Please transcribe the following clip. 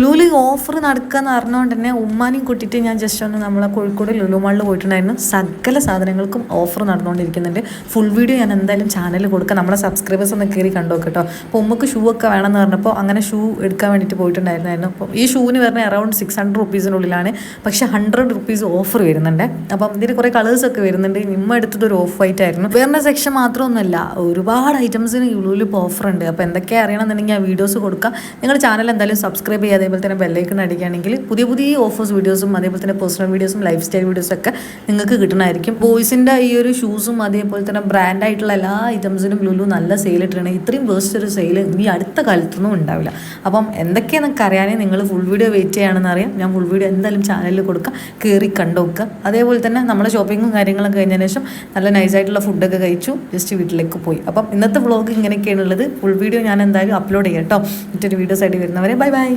Lulu offer നടക്കുക എന്ന് അറിഞ്ഞുകൊണ്ട് തന്നെ ഉമ്മാനെയും കൂട്ടിയിട്ട് ഞാൻ ജസ്റ്റ് ഒന്ന് നമ്മളെ കോഴിക്കോട് ലുലുമാളിൽ പോയിട്ടുണ്ടായിരുന്നു. സകല സാധനങ്ങൾക്കും ഓഫർ നടന്നുകൊണ്ടിരിക്കുന്നുണ്ട് ഫുൾ വീഡിയോ ഞാൻ എന്തായാലും ചാനലിൽ കൊടുക്കാം. നമ്മളെ സബ്സ്ക്രൈബേഴ്സ് ഒന്ന് കയറി കണ്ടോ കേട്ടോ അപ്പോൾ ഉമ്മക്ക് ഷൂ ഒക്കെ വേണമെന്ന് പറഞ്ഞപ്പോൾ അങ്ങനെ ഷൂ എടുക്കാൻ വേണ്ടിയിട്ട് പോയിട്ടുണ്ടായിരുന്നായിരുന്നു. അപ്പോൾ ഈ ഷൂവിന് വരുന്ന അറൗണ്ട് സിക്സ് ഹൺഡ്രഡ് റുപ്പീസിനുള്ളിലാണ് പക്ഷേ ഹൺഡ്രഡ് റുപ്പീസ് ഓഫർ വരുന്നുണ്ട്. അപ്പം ഇതിന് കുറേ കളേഴ്സ് ഒക്കെ വരുന്നുണ്ട്. നിമ്മ എടുത്തത് ഒരു ഓഫ് വൈറ്റ് ആയിരുന്നു. വേറെ സെക്ഷൻ മാത്രമൊന്നുമല്ല. ഒരുപാട് ഐറ്റംസിന് ലുലുവിൽ ഓഫർ ഉണ്ട്. അപ്പോൾ എന്തൊക്കെ അറിയണമെന്നുണ്ടെങ്കിൽ ആ വീഡിയോസ് കൊടുക്കാം. നിങ്ങൾ ചാനൽ എന്തായാലും സബ്സ്ക്രൈബ് ചെയ്യുക. അതേപോലെ തന്നെ ബെല്ലൈക്കൺ അടിക്കുകയാണെങ്കിൽ പുതിയ പുതിയ ഓഫേഴ്സ് വീഡിയോസും അതേപോലെ തന്നെ പേഴ്സണൽ വീഡിയോസും ലൈഫ് സ്റ്റൈൽ വീഡിയോസും ഒക്കെ നിങ്ങൾക്ക് കിട്ടണമായിരിക്കും ബോയ്സിന്റെ ഈ ഒരു ഷൂസും അതേപോലെ തന്നെ ബ്രാൻഡായിട്ടുള്ള എല്ലാ ഐറ്റംസിനും ലുലു നല്ല സെയിൽ ഇട്ടിട്ടുണ്ട്. ഇത്രയും ബേസ്റ്റ് ഒരു സെയിൽ ഈ അടുത്ത കാലത്തൊന്നും ഉണ്ടാവില്ല. അപ്പം എന്തൊക്കെയാണെന്നൊക്കെ അറിയാനേ നിങ്ങൾ ഫുൾ വീഡിയോ വെയിറ്റ് ചെയ്യുകയാണെന്ന് അറിയാം. ഞാൻ ഫുൾ വീഡിയോ എന്തായാലും ചാനലിൽ കൊടുക്കുക കയറി കണ്ടുവെക്കുക അതേപോലെ തന്നെ നമ്മുടെ ഷോപ്പിങ്ങും കാര്യങ്ങളും കഴിഞ്ഞതിന് ശേഷം നല്ല നൈസായിട്ടുള്ള ഫുഡൊക്കെ കഴിച്ചു ജസ്റ്റ് വീട്ടിലേക്ക് പോയി. അപ്പം ഇന്നത്തെ വ്ളോഗ് ഇങ്ങനെയൊക്കെയാണുള്ളത് ഫുൾ വീഡിയോ ഞാൻ എന്തായാലും അപ്ലോഡ് ചെയ്യാം കേട്ടോ മറ്റൊരു വീഡിയോസ് ആയിട്ട് വരുന്നവരെ ബൈ ബൈ